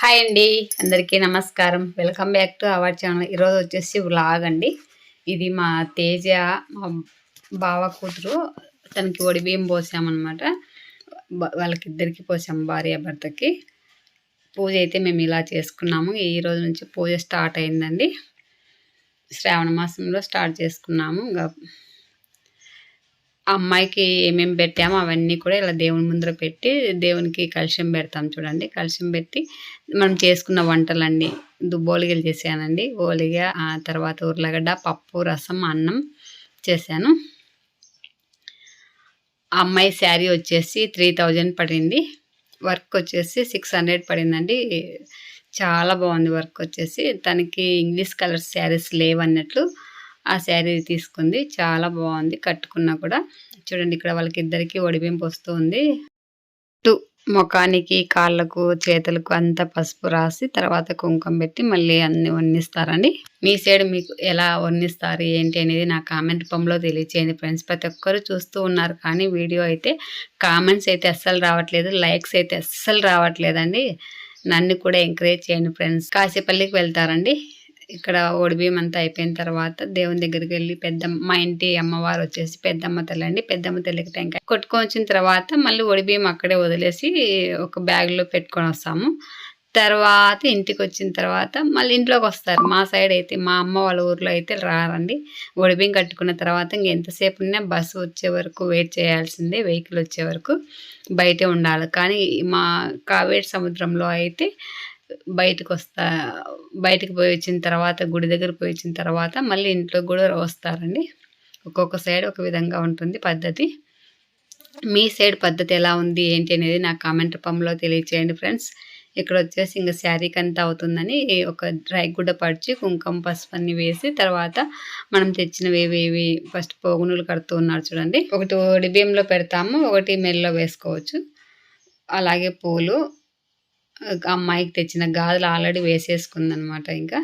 Hi అండి. అందరికీ నమస్కారం. Welcome back to our channel. ఈరోజు వచ్చేసి వ్లాగ్ అండి. ఇది మా తేజ మా బావ కూతురు. తనకి ఒడి బియ్యం పోసామన్నమాట. వాళ్ళకిద్దరికి పోసాము భార్య భర్తకి. పూజ అయితే మేము ఇలా చేసుకున్నాము. ఈ రోజు నుంచి పూజ స్టార్ట్ అయిందండి. శ్రావణ మాసంలో స్టార్ట్ చేసుకున్నాము. ఇంకా అమ్మాయికి ఏమేమి పెట్టామో అవన్నీ కూడా ఇలా దేవుని ముందర పెట్టి దేవునికి కలశం పెడతాం చూడండి. కలశం పెట్టి మనం చేసుకున్న వంటలన్నీ దుబ్బోలిగలు చేశానండి ఓలిగ ఆ తర్వాత ఉర్లగడ్డ పప్పు రసం అన్నం చేశాను. అమ్మాయి శారీ వచ్చేసి త్రీ థౌజండ్ పడింది. వర్క్ వచ్చేసి సిక్స్ హండ్రెడ్ పడిందండి. చాలా బాగుంది వర్క్ వచ్చేసి. తనకి ఇంగ్లీష్ కలర్ శారీస్ లేవన్నట్లు ఆ శారీ తీసుకుంది. చాలా బాగుంది. కట్టుకున్నా కూడా. చూడండి ఇక్కడ వాళ్ళకి ఇద్దరికి ఒడిబింపు పోస్తూ ఉంది టు ముఖానికి కాళ్ళకు చేతులకు అంతా పసుపు రాసి తర్వాత కుంకుమ పెట్టి మళ్ళీ అన్ని వర్ణిస్తారండి మీ సైడ్ మీకు ఎలా వర్ణిస్తారు ఏంటి అనేది నా కామెంట్ రూపంలో తెలియచేయండి ఫ్రెండ్స్. ప్రతి ఒక్కరు చూస్తూ ఉన్నారు కానీ వీడియో అయితే కామెంట్స్ అయితే అస్సలు రావట్లేదు లైక్స్ అయితే అస్సలు రావట్లేదండి. నన్ను కూడా ఎంకరేజ్ చేయండి ఫ్రెండ్స్. కాశీపల్లికి వెళ్తారండి. ఇక్కడ ఒడిబియ్యం అంతా అయిపోయిన తర్వాత దేవుని దగ్గరికి వెళ్ళి పెద్ద మా ఇంటి అమ్మవారు వచ్చేసి పెద్దమ్మ తల్లి అండి పెద్దమ్మ తల్లికి టెంకాయ కొట్టుకొని వచ్చిన తర్వాత మళ్ళీ ఒడిబియ్యం అక్కడే వదిలేసి ఒక బ్యాగ్లో పెట్టుకొని వస్తాము. తర్వాత ఇంటికి వచ్చిన తర్వాత మళ్ళీ ఇంట్లోకి వస్తారు. మా సైడ్ అయితే మా అమ్మ వాళ్ళ ఊర్లో అయితే రారండి. ఒడిబియ్యం కట్టుకున్న తర్వాత ఇంక ఎంతసేపు ఉన్నా బస్సు వచ్చే వరకు వెయిట్ చేయాల్సిందే వెహికల్ వచ్చే వరకు బయటే ఉండాలి. కానీ మా కావేరి సముద్రంలో అయితే బయటకు వస్తా బయటకు పోయి వచ్చిన తర్వాత గుడి దగ్గర పోయి వచ్చిన తర్వాత మళ్ళీ ఇంట్లో కూడా వస్తారండి. ఒక్కొక్క సైడ్ ఒక విధంగా ఉంటుంది పద్ధతి. మీ సైడ్ పద్ధతి ఎలా ఉంది ఏంటి అనేది నాకు కామెంట్ రూపంలో తెలియచేయండి ఫ్రెండ్స్. ఇక్కడ వచ్చేసి ఇంకా శారీకి అంతా అవుతుందని ఒక డ్రై గుడ్డ పడిచి కుంకుమ పసుపు అన్ని వేసి తర్వాత మనం తెచ్చినవి ఏవి? ఫస్ట్ పోగునులు కడుతూ ఉన్నారు చూడండి. ఒకటి ఒడిబియంలో పెడతాము ఒకటి మెల్లో వేసుకోవచ్చు. అలాగే పూలు అమ్మాయికి తెచ్చిన గాజులు ఆల్రెడీ వేసేసుకుందనమాట ఇంకా.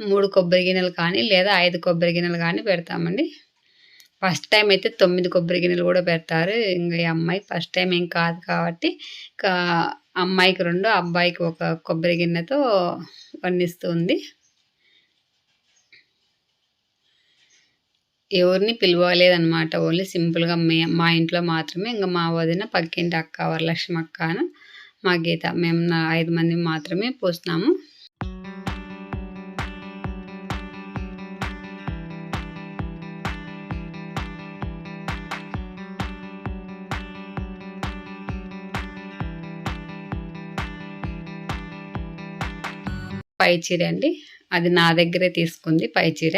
మూడు కొబ్బరి గిన్నెలు కానీ లేదా ఐదు కొబ్బరి గిన్నెలు కానీ పెడతామండి. ఫస్ట్ టైం అయితే తొమ్మిది కొబ్బరి గిన్నెలు కూడా పెడతారు. ఇంకా ఈ అమ్మాయి ఫస్ట్ టైం ఏం కాదు కాబట్టి ఇంకా అమ్మాయికి రెండు అబ్బాయికి ఒక కొబ్బరి గిన్నెతో వర్ణిస్తుంది ఎవరిని పిలవలేదన్నమాట ఓన్లీ సింపుల్గా మే మా ఇంట్లో మాత్రమే. ఇంకా మా వదిన పక్కింటి అక్క వరలక్ష్మి అక్కను మా గీత మేము ఐదు మంది మాత్రమే పోస్తున్నాము. పై చీర అండి. అది నా దగ్గరే తీసుకుంది పై చీర.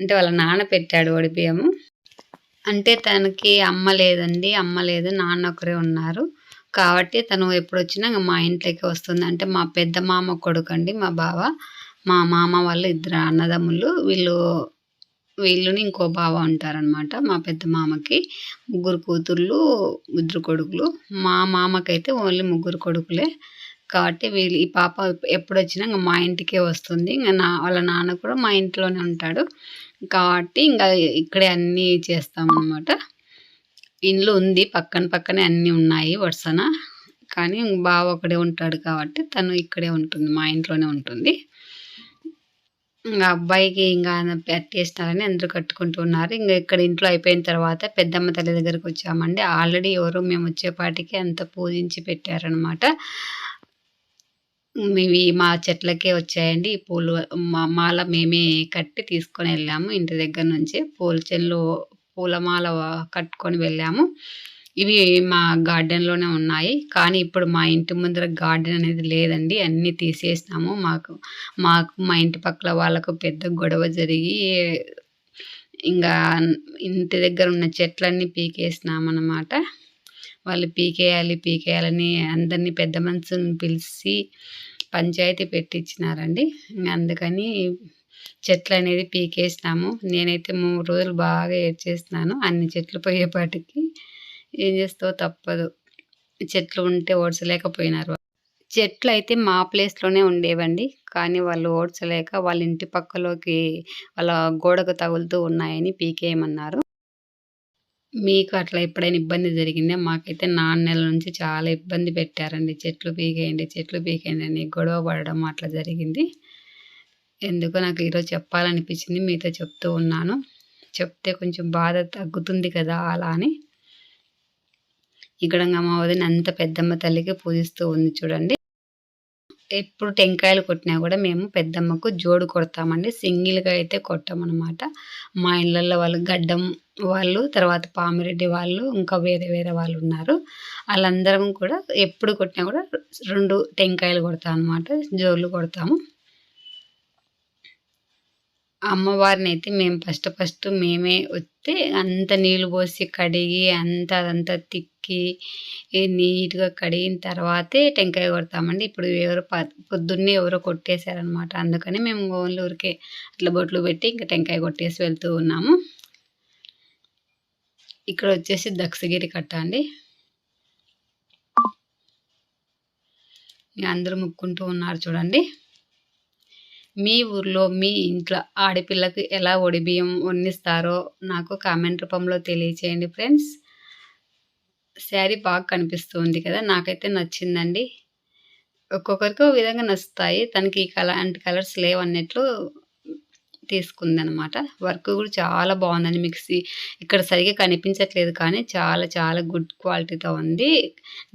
అంటే వాళ్ళ నాన్న పెట్టాడు ఒడిపియము అంటే తనకి అమ్మ లేదండి. అమ్మ లేదు నాన్న ఒకరే ఉన్నారు. కాబట్టి తను ఎప్పుడు వచ్చినా మా ఇంట్లోకి వస్తుంది. అంటే మా పెద్ద మామ కొడుకు అండి మా బావ. మా మామ వాళ్ళు ఇద్దరు అన్నదమ్ములు. వీళ్ళు వీళ్ళుని ఇంకో బావ ఉంటారనమాట మా పెద్ద మామకి. ముగ్గురు కూతుర్లు ఇద్దరు కొడుకులు. మా మామకైతే ఓన్లీ ముగ్గురు కొడుకులే. కాబట్టి వీళ్ళు ఈ పాప ఎప్పుడు వచ్చినా ఇంకా మా ఇంటికే వస్తుంది. ఇంకా నా వాళ్ళ నాన్న కూడా మా ఇంట్లోనే ఉంటాడు. కాబట్టి ఇంకా ఇక్కడే అన్నీ చేస్తామన్నమాట. ఇండ్లు ఉంది పక్కన పక్కనే అన్నీ ఉన్నాయి వరుసన. కానీ బావ ఒకడే ఉంటాడు కాబట్టి తను ఇక్కడే ఉంటుంది మా ఇంట్లోనే ఉంటుంది. ఇంకా అబ్బాయికి ఇంకా పెట్టేసినారని అందరూ కట్టుకుంటున్నారు ఇంకా ఇక్కడ ఇంట్లో అయిపోయిన తర్వాత పెద్దమ్మ తల్లి దగ్గరికి వచ్చామండి. ఆల్రెడీ ఎవరు మేము వచ్చేపాటికి అంత పూజించి పెట్టారనమాట ఇవి మా చెట్లకే వచ్చాయండి. ఈ పూలు మా మాల మేమే కట్టి తీసుకొని వెళ్ళాము ఇంటి దగ్గర నుంచి. పూల చెల్లు పూలమాల కట్టుకొని వెళ్ళాము. ఇవి మా గార్డెన్లోనే ఉన్నాయి. కానీ ఇప్పుడు మా ఇంటి ముందర గార్డెన్ అనేది లేదండి. అన్నీ తీసేసినాము. మాకు మాకు మా ఇంటి పక్కల వాళ్ళకు పెద్ద గొడవ జరిగి ఇంకా ఇంటి దగ్గర ఉన్న చెట్లన్నీ పీకేసినాం అన్నమాట వాళ్ళు పీకేయాలి పీకేయాలని అందరినీ పెద్ద మనుషులను పిలిచి పంచాయతీ పెట్టించినారండి అందుకని చెట్లు అనేది పీకేసినాము. నేనైతే మూడు రోజులు బాగా ఏడ్చేస్తున్నాను అన్ని చెట్లు పోయేపాటికి ఏం చేస్తావు తప్పదు. చెట్లు ఉంటే ఓడ్చలేకపోయినారు చెట్లు అయితే మా ప్లేస్లోనే ఉండేవండి. కానీ వాళ్ళు ఓడ్చలేక వాళ్ళ ఇంటి పక్కలోకి వాళ్ళ గోడకు తగులుతూ ఉన్నాయని పీకేయమన్నారు. మీకు అట్లా ఎప్పుడైనా ఇబ్బంది జరిగిందా? మాకైతే నాన్న నెలల నుంచి చాలా ఇబ్బంది పెట్టారండి. చెట్లు పీకేయండి చెట్లు పీకేయండి అని గొడవ పడడం అట్లా జరిగింది. ఎందుకో నాకు ఈరోజు చెప్పాలనిపించింది మీతో చెప్తూ ఉన్నాను. చెప్తే కొంచెం బాధ తగ్గుతుంది కదా అలా అని. ఇక్కడ మా వదిన అంత పెద్దమ్మ తల్లికి పూజిస్తూ ఉంది చూడండి. ఎప్పుడు టెంకాయలు కొట్టినా కూడా మేము పెద్దమ్మకు జోడు కొడతామండి. సింగిల్గా అయితే కొట్టామన్నమాట మా ఇళ్ళల్లో వాళ్ళు గడ్డం వాళ్ళు తర్వాత పామిరెడ్డి వాళ్ళు ఇంకా వేరే వేరే వాళ్ళు ఉన్నారు. వాళ్ళందరం కూడా ఎప్పుడు కొట్టినా కూడా రెండు టెంకాయలు కొడతాం అనమాట జోళ్ళు కొడతాము. అమ్మవారిని అయితే మేము ఫస్ట్ ఫస్ట్ మేమే వస్తే అంత నీళ్ళు పోసి కడిగి అంత అదంతా తిక్కి నీట్గా కడిగిన తర్వాతే టెంకాయ కొడతామండి. ఇప్పుడు ఎవరు పొద్దున్నే ఎవరో కొట్టేశారనమాట అందుకని మేము ఓన్లీ ఊరికే అట్లా బొట్లు పెట్టి ఇంకా టెంకాయ కొట్టేసి వెళ్తూ ఉన్నాము. ఇక్కడ వచ్చేసి దక్షగిరి కట్ట అండి. అందరూ ముక్కుంటూ ఉన్నారు చూడండి. మీ ఊర్లో మీ ఇంట్లో ఆడపిల్లకి ఎలా ఒడిబియ్యం వండిస్తారో నాకు కామెంట్ రూపంలో తెలియచేయండి ఫ్రెండ్స్. శారీ బాగా కనిపిస్తుంది కదా నాకైతే నచ్చిందండి. ఒక్కొక్కరికి ఒక విధంగా నచ్చుతాయి. తనకి ఈ కలర్ అంటి కలర్స్ లేవు అన్నట్లు తీసుకుందనమాట. వర్క్ కూడా చాలా బాగుందండి. మిక్సీ ఇక్కడ సరిగ్గా కనిపించట్లేదు కానీ చాలా చాలా గుడ్ క్వాలిటీతో ఉంది.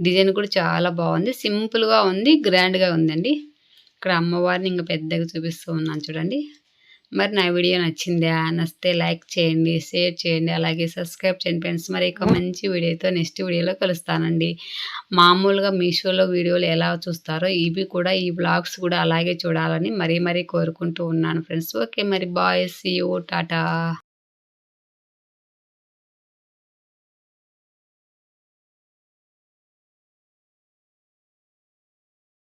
డిజైన్ కూడా చాలా బాగుంది. సింపుల్గా ఉంది గ్రాండ్గా ఉందండి. ఇక్కడ అమ్మవారిని ఇంకా పెద్దగా చూపిస్తూ ఉన్నాను చూడండి. మరి నా వీడియో నచ్చిందా? నచ్చితే లైక్ చేయండి షేర్ చేయండి అలాగే సబ్స్క్రైబ్ చేయండి ఫ్రెండ్స్. మరి ఒక మంచి వీడియోతో నెక్స్ట్ వీడియోలో కలుస్తానండి. మామూలుగా మీషోలో వీడియోలు ఎలా చూస్తారో ఇవి కూడా ఈ బ్లాగ్స్ కూడా అలాగే చూడాలని మరీ మరీ కోరుకుంటూ ఉన్నాను ఫ్రెండ్స్. ఓకే మరి బాయ్ సీ యూ టాటా.